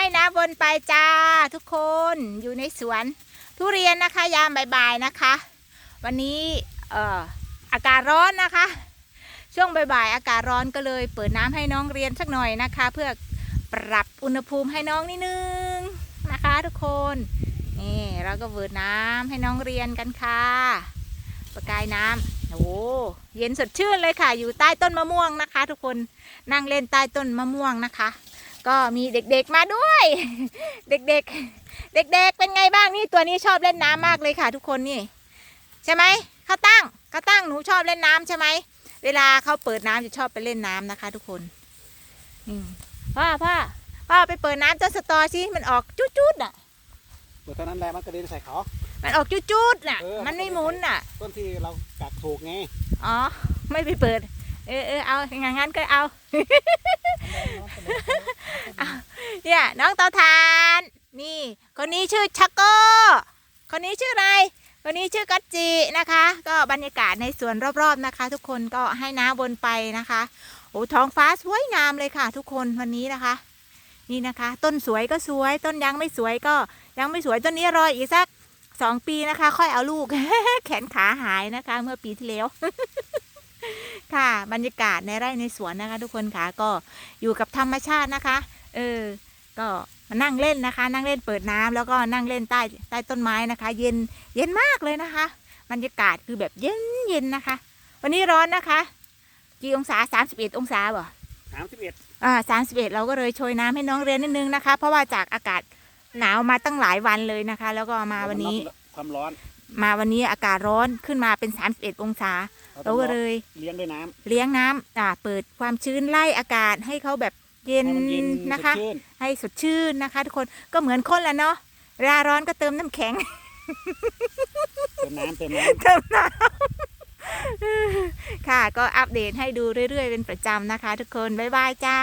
ให้น้ำวนไปจ้าทุกคนอยู่ในสวน ทุเรียนนะคะ ยามบ่ายๆนะคะ วันนี้เอ่ออากาศร้อนนะคะ ช่วงบ่ายๆอากาศร้อนก็เลย เปิดน้ำให้น้องเรียนสักหน่อยนะคะ เพื่อปรับอุณหภูมิให้น้องนิดนึงนะคะ ทุกคนนี่เราก็เปิดน้ำให้น้องเรียนกันค่ะ ประกายน้ำโอ้เย็นสดชื่นเลยค่ะ อยู่ใต้ต้นมะม่วงนะคะ ทุกคนนั่งเล่นใต้ต้นมะม่วงนะคะ ก็มีเด็กๆมาด้วย เด็กๆ เด็กๆ เป็นไงบ้างนี่ตัวนี้ชอบเล่นน้ำมากเลยค่ะ ทุกคนนี่ ใช่ไหมข้าวตั้งข้าวตั้งหนูชอบเล่นน้ำใช่ไหมเวลาเขาเปิดน้ำจะชอบไปเล่นน้ำนะคะ ทุกคนนี่พ่อพ่อพ่อไปเปิดน้ำต้นสตอสิมันออกจุดๆน่ะเปิดเท่านั้นแหละมันกระเด็นใส่เขา มันออกจุดๆน่ะเออมันไม่หมุนน่ะ ต้นที่เรากักถูกไงอ๋อไม่ไปเปิด เออเออเอาอย่างงั้นก็เอา เนี่ยน้องเตาทาน นี่ คนนี้ชื่อชักโก้คนนี้ชื่ออะไรคนนี้ชื่อกัจจินะคะ ก็บรรยากาศในสวนรอบๆนะคะ ทุกคนก็ให้น้ำบนไปนะคะโอ้ท้องฟ้าสวยงามเลยค่ะ ทุกคนวันนี้นะคะ นี่นะคะ ต้นสวยก็สวย ต้นยังไม่สวยก็ยังไม่สวยต้นนี้รออีกสักสองปีนะคะ ค่อยเอาลูก แขนขาหายนะคะ เมื่อปีที่แล้วค่ะบรรยากาศในไร่ในสวนนะคะ ทุกคนค่ะก็อยู่กับธรรมชาตินะคะ เออ ก็มานั่งเล่นนะคะ นั่งเล่นเปิดน้ำแล้วก็นั่งเล่นใต้ใต้ต้นไม้นะคะ เย็นเย็นมากเลยนะคะบรรยากาศคือแบบเย็นเย็นนะคะ วันนี้ร้อนนะคะ กี่องศาสามสิบเอ็ดองศาบ่สามสิบเอ็ดอ่าสามสิบเอ็ดเราก็เลยโชยน้ำให้น้องเรียนนิดนึงนะคะ เพราะว่าจากอากาศหนาวมาตั้งหลายวันเลยนะคะ แล้วก็มาวันนี้ความร้อน มาวันนี้อากาศร้อนขึ้นมาเป็นสามสิบเอ็ดองศาเราต้เราองก็เลยเลี้ยงด้วยน้ำเลี้ยงน้ำอ่าเปิดความชื้นไล่อากาศให้เขาแบบ เย็นให้มันเย็นนะคะสดชื่นให้สดชื่นนะคะ ทุกคนก็เหมือนคนแหละเนาะเวลาร้อนก็เติมน้ำแข็ง เติมน้ำเติมน้เติมน้ำค่ะก็อัปเดตให้ดูเรื่อยๆ เป็นประจำนะคะ ทุกคน บ๊ายบายจ้า